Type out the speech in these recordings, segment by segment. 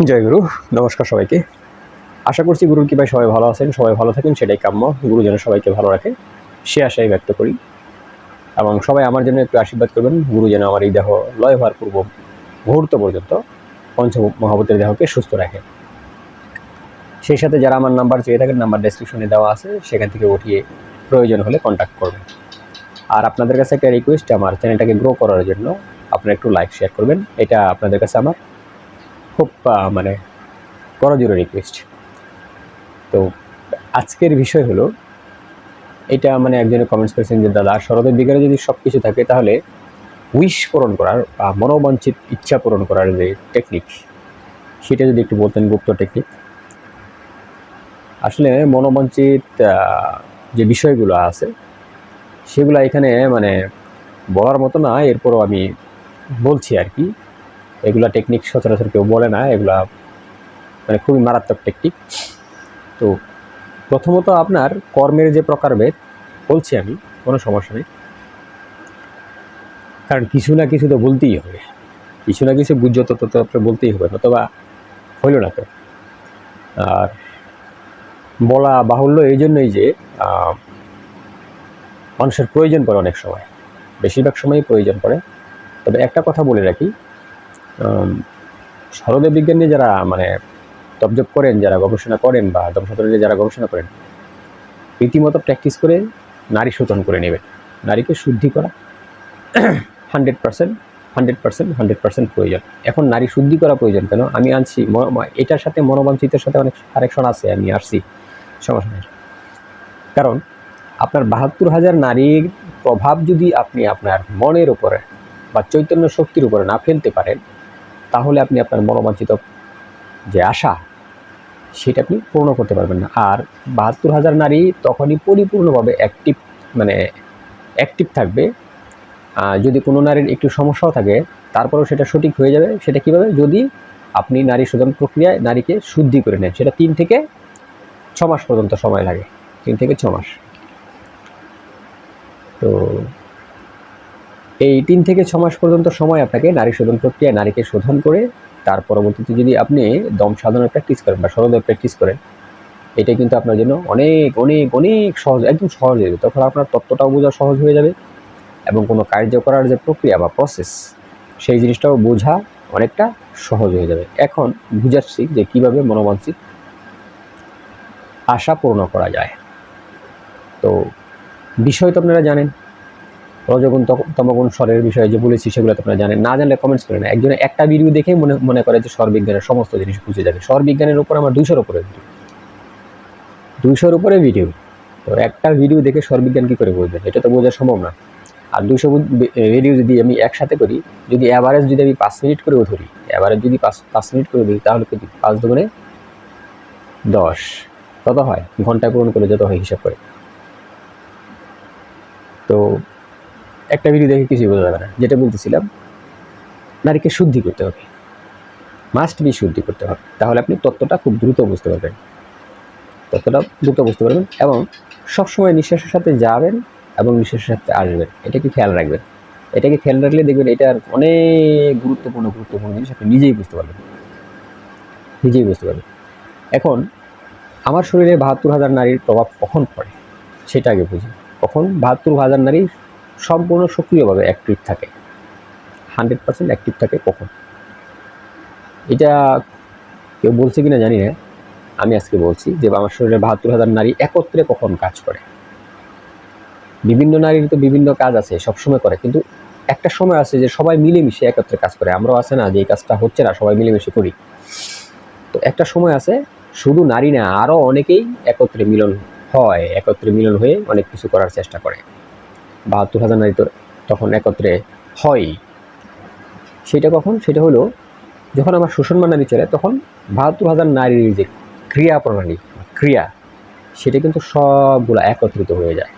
জয় গুরু, নমস্কার সবাইকে। আশা করছি গুরুর কৃপায় সবাই ভালো আছেন, সবাই ভালো থাকেন, সেটাই কাম্য। গুরু যেন সবাইকে ভালো রাখে সে আশাই ব্যক্ত করি। এবং সবাই আমার জন্য একটু আশীর্বাদ করবেন, গুরু যেন আমার এই দেহ লয় হওয়ার পূর্ব মুহূর্ত পর্যন্ত পঞ্চ মহাবতের দেহকে সুস্থ রাখে। সেই সাথে যারা আমার নাম্বার চেয়ে থাকেন, নাম্বার ডেসক্রিপশনে দেওয়া আছে, সেখান থেকে উঠিয়ে প্রয়োজন হলে কন্ট্যাক্ট করবেন। আর আপনাদের কাছে একটা রিকোয়েস্ট আমার চ্যানেলটাকে গ্রো করার জন্য আপনারা একটু লাইক শেয়ার করবেন। এটা আপনাদের কাছে আমার খুব মানে করজোরে রিকোয়েস্ট তো আজকের বিষয় হলো, এটা মানে একজনে কমেন্টস করেছেন যে, দাদা, শরতের বিজ্ঞানে যদি সব কিছু থাকে, তাহলে উইশ পূরণ করার বা মনোবাঞ্ছিত ইচ্ছা পূরণ করার যে টেকনিক সেটা যদি একটু বলতেন, গুপ্ত টেকনিক আসলে মনোবাঞ্ছিত যে বিষয়গুলো আছে, সেগুলো এখানে মানে বলার মতো না, এরপরও আমি বলছি আর কি। এগুলা টেকনিক সচরাচর কেউ বলে না, এগুলা মানে খুবই মারাত্মক টেকনিক তো প্রথমত আপনার কর্মের যে প্রকারভেদ বলছি আমি, কোনো সমস্যা নেই। কারণ কিছু না কিছু তো বলতেই হবে। কিছু না কিছু গুজ্জত তো আপনার বলতেই হবে অথবা হইল না তো আর বলা বাহুল্য এই জন্যই যে মানুষের প্রয়োজন পড়ে অনেক সময়। বেশিরভাগ সময়ই প্রয়োজন পড়ে। তবে একটা কথা বলে রাখি সরদেব বিজ্ঞান নিয়ে যারা মানে তবজব করেন, যারা গবেষণা করেন বা দমশাস্ত্র নিয়ে যারা গবেষণা করেন, রীতিমতো প্র্যাকটিস করে নারী শোধন করে নেবেন নারীকে শুদ্ধি করা hundred percent hundred percent hundred percent প্রয়োজন। এখন নারী শুদ্ধি করা প্রয়োজন কেন? আমি আনছি এটার সাথে, মনোবাঞ্ছিতের সাথে অনেক কারেকশন আছে, আমি আসছি। সমস্যা কারণ, আপনার বাহাত্তর হাজার নারীর প্রভাব যদি আপনি আপনার মনের উপরে বা চৈতন্য শক্তির উপরে না ফেলতে পারেন তাহলে আপনি আপনার মনোবাঞ্ছিত যে আশা, সেটা আপনি পূর্ণ করতে পারবেন না। আর বাহাত্তর হাজার নারী তখনই পরিপূর্ণভাবে অ্যাক্টিভ মানে অ্যাক্টিভ থাকবে। যদি কোনো নারীর একটু সমস্যাও থাকে, তারপরেও সেটা সঠিক হয়ে যাবে। সেটা কীভাবে? যদি আপনি নারী শোধন প্রক্রিয়ায় নারীকে শুদ্ধি করে নেন। সেটা তিন থেকে ছ মাস পর্যন্ত সময় লাগে। তিন থেকে ছ মাস। তো এই তিন থেকে ছ মাস পর্যন্ত সময় আপনাকে নারী শোধন প্রক্রিয়ায় নারীকে শোধন করে তার পরবর্তীতে যদি আপনি দম সাধনের প্র্যাকটিস করেন বা সরোদয় প্র্যাকটিস করেন, এটা কিন্তু আপনার জন্য অনেক অনেক অনেক সহজ, একদম সহজ হয়ে যাবে। তখন আপনার তত্ত্বটাও বোঝা সহজ হয়ে যাবে এবং কোনো কার্য করার যে প্রক্রিয়া বা প্রসেস সেই জিনিসটাও বোঝা অনেকটা সহজ হয়ে যাবে। এখন বুঝাচ্ছি যে কীভাবে মনোমানসিক আশা পূর্ণ করা যায়। তো বিষয় তো আপনারা জানেন রজগুণ তম- তমগুণ স্বরের বিষয়ে যে বলেছি, সেগুলো আপনারা জানেন। না জানলে কমেন্টস করেন একজনে একটা ভিডিও দেখেই মনে মনে করে যে স্বর বিজ্ঞানের সমস্ত জিনিস বুঝে যাবে। স্বর বিজ্ঞানের উপর আমার দুইশোর উপরে ভিডিও দুইশোর উপরে ভিডিও তো একটা ভিডিও দেখে স্বর বিজ্ঞান কী করে বুঝবেন? এটা তো বোঝা সম্ভব না। আর দুশো ভিডিও যদি আমি একসাথে করি, যদি অ্যাভারেজ যদি আমি পাঁচ মিনিট করেও ধরি অ্যাভারেজ যদি পাঁচ পাঁচ মিনিট করে ধরি, তাহলে কিন্তু পাঁচ দুগুণে দশ। কত হয়। ঘন্টায় পূরণ করে যত হয় হিসাব করে। তো একটা ভিডিও দেখে কিছুই বোঝা যাবে না। যেটা বলতেছিলাম, নারীকে শুদ্ধি করতে হবে। মাস্ট বি শুদ্ধি করতে হবে। তাহলে আপনি তত্ত্বটা খুব দ্রুত বুঝতে পারবেন। তত্ত্বটা দ্রুত বুঝতে পারবেন এবং সবসময় নিঃশ্বাসের সাথে যাবেন এবং নিঃশ্বাসের সাথে আসবেন। এটাকে খেয়াল রাখবেন? এটাকে খেয়াল রাখলে দেখবেন এটার অনেক গুরুত্বপূর্ণ গুরুত্বপূর্ণ জিনিস আপনি নিজেই বুঝতে পারবেন। নিজেই বুঝতে পারবেন। এখন, আমার শরীরে বাহাত্তর হাজার নারীর প্রভাব কখন পড়ে? সেটা আগে বুঝি। কখন? বাহাত্তর হাজার নারী সম্পূর্ণ সক্রিয়ভাবে অ্যাক্টিভ থাকে। হান্ড্রেড পার্সেন্ট অ্যাক্টিভ থাকে কখন? এটা কেউ বলছে কিনা জানি না। আমি আজকে বলছি যে আমার শরীরে বাহাত্তর হাজার নারী একত্রে কখন কাজ করে? বিভিন্ন নারীর তো বিভিন্ন কাজ আছে, সবসময় করে। কিন্তু একটা সময় আছে যে সবাই মিলেমিশে একত্রে কাজ করে। আমরাও আছে না যে এই কাজটা হচ্ছে না, সবাই মিলেমিশে করি। তো একটা সময় আছে, শুধু নারী না আরও অনেকেই একত্রে মিলন হয়, একত্রে মিলন হয়ে অনেক কিছু করার চেষ্টা করে। বাহাত্তর হাজার নারী তখন একত্রে হয় সেটা কখন? সেটা হলো যখন আমার শোষণ নারী চলে তখন বাহাত্তর হাজার নারীর যে ক্রিয়া প্রণালী, ক্রিয়া, সেটা কিন্তু সবগুলা একত্রিত হয়ে যায়।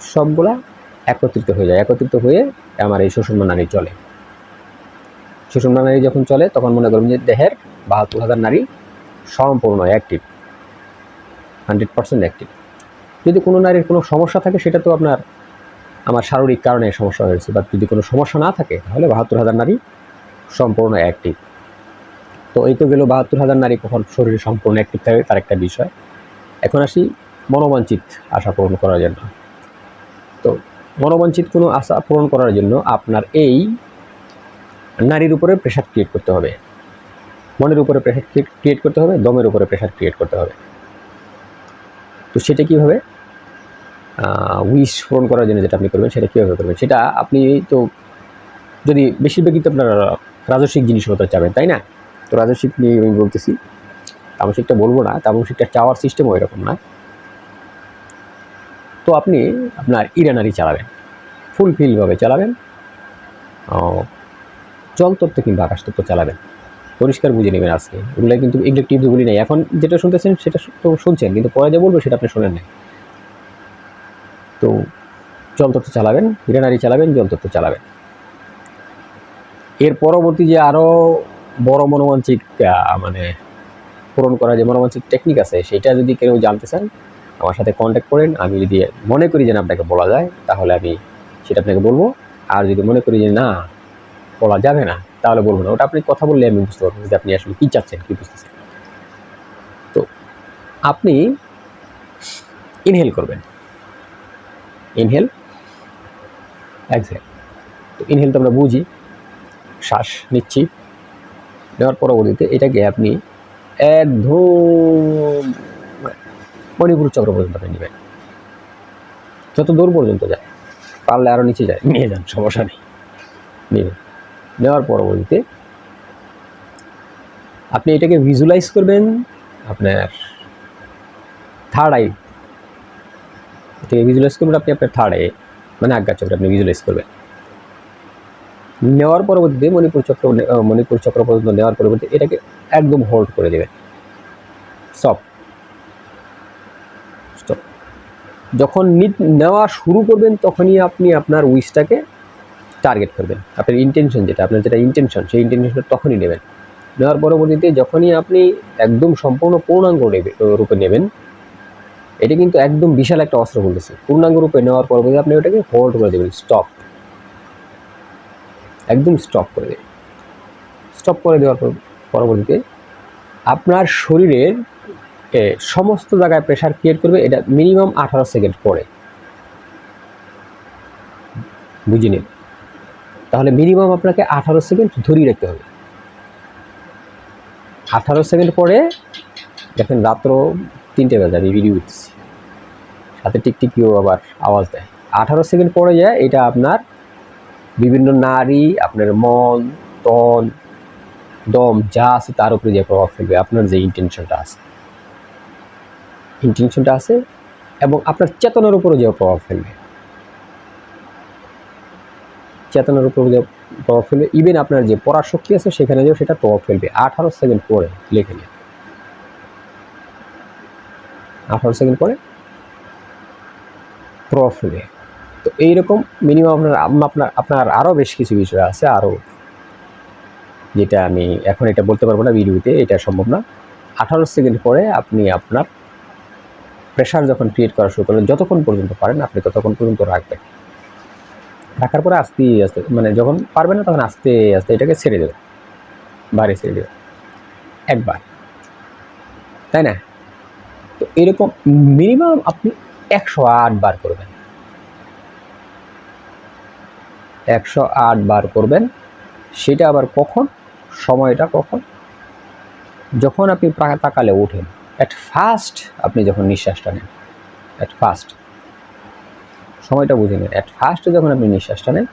সবগুলা একত্রিত হয়ে যায়। একত্রিত হয়ে আমার এই শোষণ নারী চলে। শোষণ নারী যখন চলে, তখন মনে করবেন যে দেহের বাহাত্তর হাজার নারী সম্পূর্ণ অ্যাক্টিভ হান্ড্রেড পার্সেন্ট অ্যাক্টিভ যদি কোনো নারীর কোনো সমস্যা থাকে, সেটা তো আপনার, আমার শারীরিক কারণে সমস্যা হয়েছে। বা যদি কোনো সমস্যা না থাকে, তাহলে বাহাত্তর হাজার নারী সম্পূর্ণ অ্যাক্টিভ তো এই তো গেল বাহাত্তর হাজার নারী কখন শরীরে সম্পূর্ণ অ্যাক্টিভ থাকে তার একটা বিষয়। এখন আসি মনোবাঞ্ছিত আশা পূরণ করার জন্য। তো মনোবাঞ্ছিত কোনো আশা পূরণ করার জন্য আপনার এই নারীর উপরে প্রেশার ক্রিয়েট করতে হবে। মনের উপরে প্রেশার ক্রিয়েট করতে হবে, দমের উপরে প্রেশার ক্রিয়েট করতে হবে। তো সেটা কীভাবে? উইশ পূরণ করার জন্য যেটা আপনি করবেন, সেটা কীভাবে করবেন? সেটা আপনি তো যদি বেশিরভাগই তো আপনার রাজস্বিক জিনিসপত্র চাবেন, তাই না? তো রাজস্বিক নিয়ে আমি বলতেছি তামসিকটা বলব না তামসিকটা চাওয়ার সিস্টেমও এরকম না। তো আপনি আপনার ইরানারি চালাবেন ফুলফিলভাবে চালাবেন জলতত্ত্ব কিংবা আকাশতত্ত্ব চালাবেন, পরিষ্কার বুঝে নেবেন আজকে। ওগুলো কিন্তু এগুলো বলি নাই। এখন যেটা শুনতেছেন সেটা তো শুনছেন, কিন্তু পরে যে বলব সেটা আপনি শোনেন নাই। তো জলতত্ত্ব চালাবেন ইরানারি চালাবেন জলতত্ত্ব চালাবেন। এর পরবর্তী যে আরও বড় মনোমানসিক আহ, মানে পূরণ করা যে মনোমানসিক টেকনিক আছে সেটা যদি কেউ জানতে চান আমার সাথে কন্ট্যাক্ট করেন। আমি যদি মনে করি যেন আপনাকে বলা যায় তাহলে আমি সেটা আপনাকে বলব। আর যদি মনে করি যে না বলা যাবে না তাহলে বলব না। ওটা আপনি কথা বললে আমি বুঝতে পারব যে আপনি আসলে কী চাচ্ছেন কী বুঝতেছেন। তো আপনি ইনহেল করবেন। ইনহেল এক্সহেল তো ইনহেল তো আমরা বুঝি। শ্বাস নিচ্ছি। নেওয়ার পরবর্তীতে এটাকে আপনি একদম মণিপুর চক্র পর্যন্ত আপনি নেবেন। যত দূর পর্যন্ত যায়, পারলে আরও নিচে যায়, নিয়ে যান, সমস্যা নেই। নেবেন। নেওয়ার পরবর্তীতে আপনি এটাকে ভিজুয়ালাইজ করবেন। আপনার থার্ড আই এটাকে ভিজুয়ালাইজ করবেন আপনি আপনার থার্ড আই মানে আজ্ঞা চক্রে আপনি ভিজুয়ালাইজ করবেন। নেওয়ার পরবর্তীতে মণিপুর চক্র মণিপুর চক্র পর্যন্ত নেওয়ার পরবর্তী এটাকে একদম হোল্ড করে দেবেন স্টপ স্টপ যখন নেওয়া শুরু করবেন তখনই আপনি আপনার উইশটাকে টার্গেট করবেন। আপনার ইন্টেনশন যেটা, আপনার যেটা ইন্টেনশন সেই ইন্টেনশনটা তখনই নেবেন। নেওয়ার পরবর্তীতে যখনই আপনি একদম সম্পূর্ণ পূর্ণাঙ্গ রূপে নেবেন এটা কিন্তু একদম বিশাল একটা অস্ত্র বলতেছে। পূর্ণাঙ্গ রূপে নেওয়ার পরবর্তী আপনি ওটাকে হোল্ড করে দেবেন স্টপ একদম স্টপ করে দেবেন। স্টপ করে দেওয়ার পর, পরবর্তীতে আপনার শরীরের সমস্ত জায়গায় প্রেশার ক্রিয়েট করবে, এটা মিনিমাম আঠারো সেকেন্ড পরে। বুঝে নিন। তাহলে মিনিমাম আপনাকে আঠারো সেকেন্ড ধরিয়ে রাখতে হবে। আঠারো সেকেন্ড পরে দেখেন রাত্র তিনটে বাজে আমি ভিডিও করতেছি সাথে টিকটিকিও আবার আওয়াজ দেয়। আঠারো সেকেন্ড পরে যায়, এটা আপনার বিভিন্ন নারী, আপনার মন, তন, দম, যা আছে তার উপরে যে প্রভাব ফেলবে, আপনার যে ইন্টেনশনটা আছে। ইন্টেনশনটা আছে এবং আপনার চেতনার উপরে যে প্রভাব ফেলবে। চেতনার উপর যে প্রভাব ফেলবে ইভেন আপনার যে পড়ার শক্তি আছে সেখানে যেও সেটা প্রভাব ফেলবে। আঠারো সেকেন্ড পরে লেখে নিন। আঠারো সেকেন্ড পরে? প্রভাব ফেলবে তো এইরকম মিনিমাম আপনার আপনার আপনার আরও বেশ কিছু বিষয় আছে আরও যেটা আমি এখন এটা বলতে পারব না ভিডিওতে, এটা সম্ভব না। আঠারো সেকেন্ড পরে আপনি আপনার প্রেশার যখন ক্রিয়েট করা শুরু করবেন যতক্ষণ পর্যন্ত পারেন, আপনি ততক্ষণ পর্যন্ত রাখবেন। রাখার পরে আস্তে আস্তে মানে যখন পারবেন না, তখন আস্তে আস্তে এটাকে ছেড়ে দেবেন। বাইরে ছেড়ে দেবেন। একবার। তাই না? তো এরকম মিনিমাম আপনি একশো আট বার করবেন। একশো আট বার করবেন। সেটা আবার কখন? সময়টা কখন? যখন আপনি তাকালে ওঠেন। অ্যাট ফার্স্ট আপনি যখন নিঃশ্বাসটা নেন। অ্যাট ফার্স্ট সময়টা বুঝে নেন। অ্যাট ফার্স্টে যখন আপনি নিঃশ্বাসটা নেন,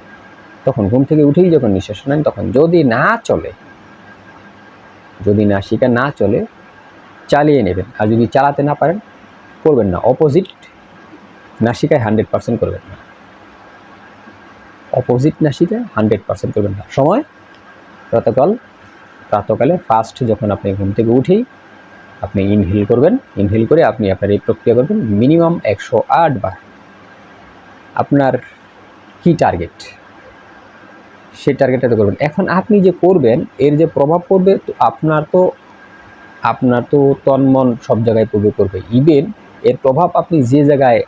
তখন ঘুম থেকে উঠেই যখন নিঃশ্বাসটা নেন, তখন যদি না চলে, যদি নাসিকা না চলে চালিয়ে নেবেন। আর যদি চালাতে না পারেন, করবেন না। অপোজিট নাসিকায় হান্ড্রেড পার্সেন্ট করবেন না। অপোজিট নাসিকায় হান্ড্রেড পার্সেন্ট করবেন না। সময়? প্রাতকাল। প্রাতকালে ফার্স্ট যখন আপনি ঘুম থেকে উঠেই আপনি ইনহেল করবেন। ইনহেল করে আপনি আপনার এই প্রক্রিয়া করবেন মিনিমাম একশো আট বার। আপনার কি টার্গেট সেই টার্গেটটাতে করবেন। এখন আপনি যে করবেন, এর যে প্রভাব পড়বে, তো আপনার তো আপনার তো তন মন সব জায়গায় পড়বে করবে। ইভেন এর প্রভাব আপনি যে জায়গায়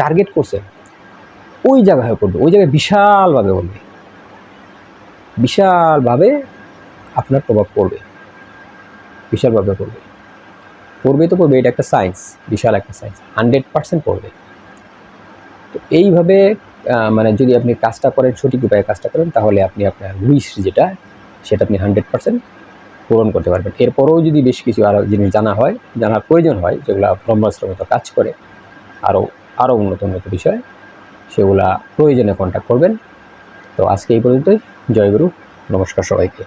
টার্গেট করছেন, ওই জায়গায় পড়বে, ওই জায়গায় বিশালভাবে পড়বে। বিশালভাবে আপনার প্রভাব পড়বে। বিশালভাবে পড়বে। পড়বে তো পড়বে, এটা একটা সায়েন্স বিশাল একটা সায়েন্স হান্ড্রেড পার্সেন্ট পড়বে। তো এইভাবে মানে যদি আপনি কাজটা করেন, সঠিক উপায়ে কাজটা করেন, তাহলে আপনি আপনার উইশ যেটা, সেটা আপনি হান্ড্রেড পার্সেন্ট পূরণ করতে পারবেন এরপরেও যদি বেশ কিছু আরও জিনিস জানা হয়, জানার প্রয়োজন হয়, যেগুলো ব্রহ্মাস্ত্র মতো কাজ করে আরও আরও উন্নত উন্নত বিষয়, সেগুলা প্রয়োজনে কন্ট্যাক্ট করবেন। তো আজকে এই পর্যন্তই। জয়গুরু নমস্কার সবাইকে।